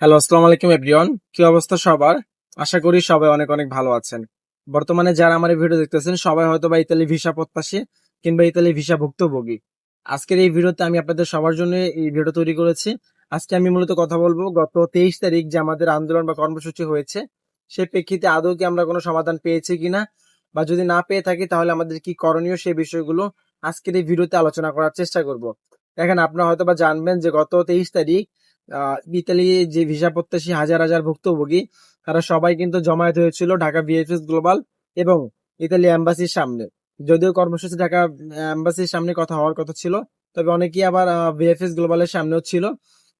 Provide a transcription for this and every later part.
Hello, আসসালামু আলাইকুম everyone কি অবস্থা সবার? আশা করি সবাই অনেক অনেক ভালো আছেন। বর্তমানে যারা আমার এই ভিডিও দেখতেছেন, সবাই হয়তো বা ইতালি ভিসা প্রত্যাশী কিংবা ইতালি ভিসা ভুক্তভোগী। আজকের এই ভিডিওতে আমি আপনাদের সবার জন্য এই ভিডিও তৈরি করেছি। আজকে আমি মূলত কথা বলব, গত তেইশ তারিখ যে আমাদের আন্দোলন বা কর্মসূচি হয়েছে সেই প্রেক্ষিতে আদৌ কি আমরা কোনো সমাধান পেয়েছি কিনা বা যদি না পেয়ে থাকি, তাহলে আমাদের কি করণীয় সেই বিষয়গুলো আজকের এই ভিডিওতে আলোচনা করার চেষ্টা করব। দেখেন, আপনারা হয়তো বা জানবেন যে গত তেইশ তারিখ ইতালি যে ভিসা প্রত্যাশী হাজার হাজার ভুক্তভোগী, তারা সবাই কিন্তু জমায়েত হয়েছিল ঢাকা বিএফএস গ্লোবাল এবং ইতালি অ্যাম্বাসির সামনে। যদিও কর্মসূচি ঢাকা অ্যাম্বাসির সামনে কথা হওয়ার কথা ছিল, তবে অনেকেই আবার বিএফএস গ্লোবালের সামনেও ছিল।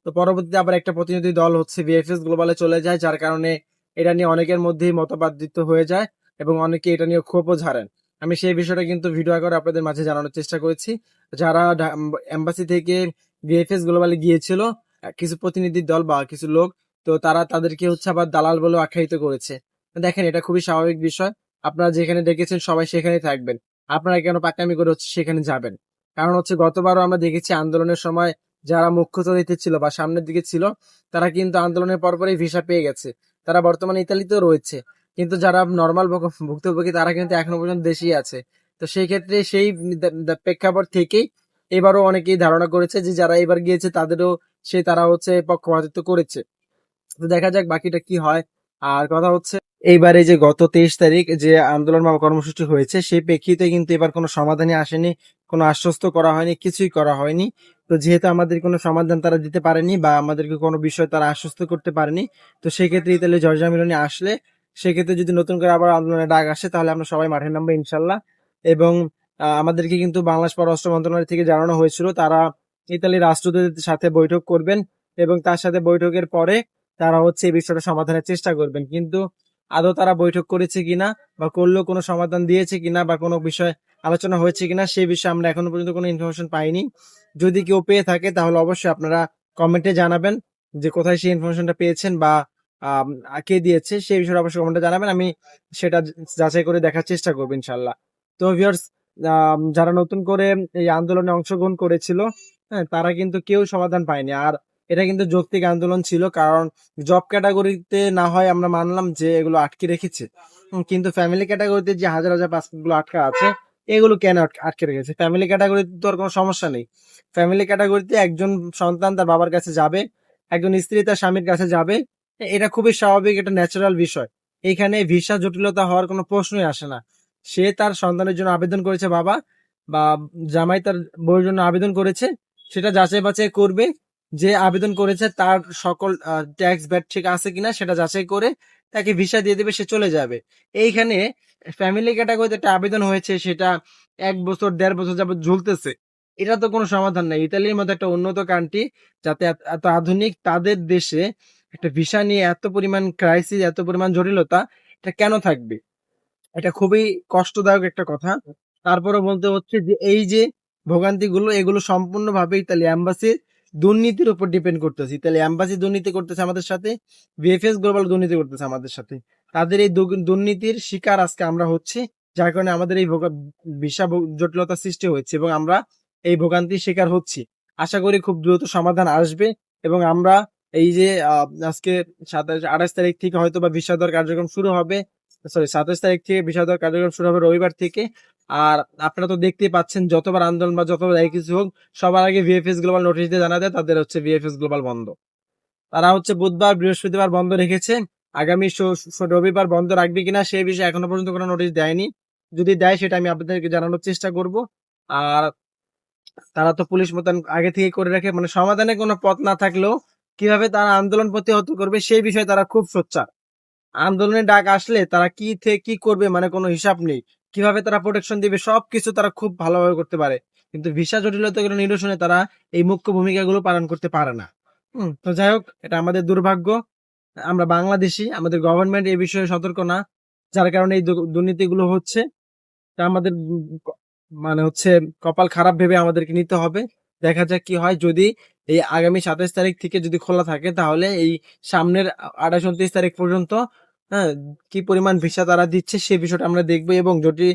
তো পরবর্তীতে আবার একটা প্রতিনিধি দল হচ্ছে বিএফএস গ্লোবালে চলে যায়, যার কারণে এটা নিয়ে অনেকের মধ্যেই মতবাদিত হয়ে যায় এবং অনেকে এটা নিয়ে ক্ষোভও ঝাড়েন। আমি সেই বিষয়টা কিন্তু ভিডিও করে আপনাদের মাঝে জানানোর চেষ্টা করেছি। যারা এম্বাসি থেকে বিএফএস গ্লোবালে গিয়েছিল কিছু প্রতিনিধি দল বা কিছু লোক, তো তারা তাদেরকে হচ্ছে আবার দালাল বলে আখ্যায়িত করেছে। দেখেন, এটা খুবই স্বাভাবিক বিষয়। আপনারা যেখানে ডেকেছেন সবাই সেখানে থাকবেন। আপনারা কেন পাকামি করে হচ্ছে সেখানে যাবেন? কারণ হচ্ছে গতবারও আমরা দেখেছি আন্দোলনের সময় যারা মুখ্য চরিত্রে ছিল বা সামনের দিকে ছিল, তারা কিন্তু আন্দোলনের পরপরই ভিসা পেয়ে গেছে। তারা বর্তমানে ইতালিতেও রয়েছে। কিন্তু যারা নর্মাল ভুক্তভোগী, তারা কিন্তু এখনও পর্যন্ত দেশেই আছে। তো সেই ক্ষেত্রে সেই প্রেক্ষাপট থেকেই এবারও অনেকেই ধারণা করেছে যে যারা এবার গিয়েছে তাদেরও সে তারা হচ্ছে পক্ষপাতিত্ব করেছে। তো দেখা যাক বাকিটা কি হয়। আর কথা হচ্ছে, এইবারে যে গত তেইশ তারিখ যে আন্দোলন বা কর্মসূচি হয়েছে, সেই প্রেক্ষিতে কিন্তু এবার কোনো সমাধানই আসেনি, কোনো আশ্বস্ত করা হয়নি, কিছুই করা হয়নি। তো যেহেতু আমাদের কোনো সমাধান তারা দিতে পারেনি বা আমাদেরকে কোনো বিষয় তারা আশ্বস্ত করতে পারেনি, তো সেক্ষেত্রে ইতালি জর্জা মিলনে আসলে সেক্ষেত্রে যদি নতুন করে আবার আন্দোলনের ডাক আসে, তাহলে আমরা সবাই মাঠে নামবো ইনশাল্লাহ। এবং আমাদেরকে কিন্তু বাংলাদেশ পররাষ্ট্র মন্ত্রণালয় থেকে জানানো হয়েছিল। তারা ইতালির রাষ্ট্রদূতের সাথে বৈঠক করবেন এবং তার সাথে বৈঠকের পরে তারা হচ্ছে এই বিষয়টা সমাধানের চেষ্টা করবেন। কিন্তু আদৌ তারা বৈঠক করেছে কিনা বা করলেও কোনো সমাধান দিয়েছে কিনা বা কোনো বিষয় আলোচনা হয়েছে কিনা সেই বিষয়ে আমরা এখনও পর্যন্ত কোনো ইনফরমেশন পাইনি। যদি কেউ পেয়ে থাকে, তাহলে অবশ্যই আপনারা কমেন্টে জানাবেন যে কোথায় সেই ইনফরমেশনটা পেয়েছেন বা কে দিয়েছে, সেই বিষয়ে অবশ্যই কমেন্টে জানাবেন। আমি সেটা যাচাই করে দেখার চেষ্টা করব ইনশাল্লাহ তো ভিউয়ার্স যারা নতুন করে এই আন্দোলনে অংশগ্রহণ করেছিল হ্যাঁ তারা কিন্তু কেউ সমাধান পায়নি। আর এটা কিন্তু যৌক্তিক আন্দোলন ছিল, কারণ জব ক্যাটাগরিতে না হয় আমরা মানলাম যে এগুলো আটকে রেখেছে। কিন্তু ফ্যামিলি ক্যাটাগরিতে যে হাজার হাজার পাসপোর্টগুলো আটকা আছে, এগুলো কেন আটকে- রেখেছে? ফ্যামিলি ক্যাটাগরিতে তো আর কোনো সমস্যা নেই। ফ্যামিলি ক্যাটাগরিতে একজন সন্তান তার বাবার কাছে যাবে, একজন স্ত্রী তার স্বামীর কাছে যাবে, এটা খুবই স্বাভাবিক, এটা ন্যাচারাল বিষয়। এখানে ভিসা জটিলতা হওয়ার কোনো প্রশ্নই আসে না। সে তার সন্তানের জন্য আবেদন করেছে বাবা, বা জামাই তার বউয়ের জন্য আবেদন করেছে। সেটা যাচাই বাছাই করবে যে আবেদন করেছে তার সকল ট্যাক্স ব্যাট ঠিক আছে কিনা সেটা যাচাই করে তাকে ভিসা দিয়ে দেবে, সে চলে যাবে। এইখানে ফ্যামিলি ক্যাটাগরিতে একটা আবেদন হয়েছে, সেটা এক বছর, দেড় বছর যাবত ঝুলতেছে। এটা তো কোনো সমাধান নাই। ইতালির মতো একটা উন্নত কান্ট্রি যাতে এত- আধুনিক তাদের দেশে একটা ভিসা নিয়ে এত পরিমাণ ক্রাইসিস এত পরিমাণ জটিলতা, এটা কেন থাকবে? এটা খুবই কষ্টদায়ক একটা কথা। তারপরে বলতে হচ্ছে যে, এই যে ভোগান্তিগুলো, এগুলো সম্পূর্ণভাবে ইতালি অ্যাম্বাসির দুর্নীতির উপর ডিপেন্ড করতেছে। ইতালি অ্যাম্বাসি দুর্নীতি করতেছে আমাদের সাথে বিএফএস গ্লোবাল দুর্নীতি করতেছে আমাদের সাথে। তাদের এই দুর্নীতির শিকার আজকে আমরা হচ্ছে, যার কারণে আমাদের এই ভিসা জটিলতা সৃষ্টি হচ্ছে এবং আমরা এই ভোগান্তির শিকার হচ্ছি। আশা করি খুব দ্রুত সমাধান আসবে এবং আমরা এই যে আজকে সাতাশ আঠাশ তারিখ থেকে হয়তো বা ভিসা কার্যক্রম শুরু হবে। সরি সাতাশ তারিখ থেকে দেওয়ার কার্যক্রম শুরু হবে রবিবার থেকে। আর আপনারা তো দেখতেই পাচ্ছেন, যতবার আন্দোলন বা যতবার এই কিছু হোক, সবার আগে ভিএফএস গ্লোবাল নোটিশ দিয়ে জানা দেয়, তাদের হচ্ছে ভিএফএস গ্লোবাল বন্ধ। তারা হচ্ছে বুধবার, বৃহস্পতিবার বন্ধ রেখেছে। আগামী রবিবার বন্ধ রাখবে কিনা সেই বিষয়ে এখনও পর্যন্ত কোনো নোটিশ দেয়নি। যদি দেয়, সেটা আমি আপনাদেরকে জানানোর চেষ্টা করব। আর তারা তো পুলিশ মোতায়েন আগে থেকে করে রাখে। মানে সমাধানের কোনো পথ না থাকলেও কীভাবে তারা আন্দোলন প্রতিহত করবে, সেই বিষয়ে তারা খুব সোচ্চার। আন্দোলনের ডাক আসলে তারা কি থেকে কি করবে মানে কোনো হিসাব নেই। কীভাবে তারা প্রোটেকশন দিবে সবকিছু তারা খুব ভালোভাবে করতে পারে। কিন্তু ভিসা জটিলতাগুলো নিরসনে তারা এই মুখ্য ভূমিকাগুলো পালন করতে পারে না। তো যাই হোক, এটা আমাদের দুর্ভাগ্য। আমরা বাংলাদেশি, আমাদের গভর্নমেন্ট এই বিষয়ে সতর্ক না, যার কারণে এই দুর্নীতিগুলো হচ্ছে। তা আমাদের মানে হচ্ছে কপাল খারাপ ভেবে আমাদেরকে নিতে হবে। দেখা যাক কি হয়। যদি এই আগামী সাতাশ তারিখ থেকে যদি খোলা থাকে, তাহলে এই সামনের আঠাশ, উনত্রিশ তারিখ পর্যন্ত হ্যাঁ কি পরিমাণ ভিসা তারা দিচ্ছে সেই বিষয়টা আমরা দেখব এবং যদি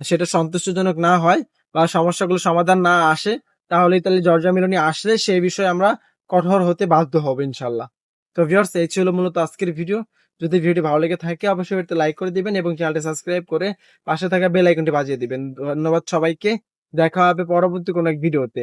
সেটা সন্তুষ্টজনক না হয় বা সমস্যাগুলো সমাধান না আসে তাহলে তাহলে জর্জা মিলনী আসলে সেই বিষয়ে আমরা কঠোর হতে বাধ্য হব ইনশাল্লাহ। তো ভিউয়ার্স, এই ছিল মূলত আজকের ভিডিও। যদি ভিডিওটি ভালো লেগে থাকে, অবশ্যই একটা লাইক করে দিবেন এবং চ্যানেলটি সাবস্ক্রাইব করে পাশে থাকা বেল আইকনটি বাজিয়ে দিবেন। ধন্যবাদ সবাইকে। দেখা হবে পরবর্তী কোনো এক ভিডিওতে।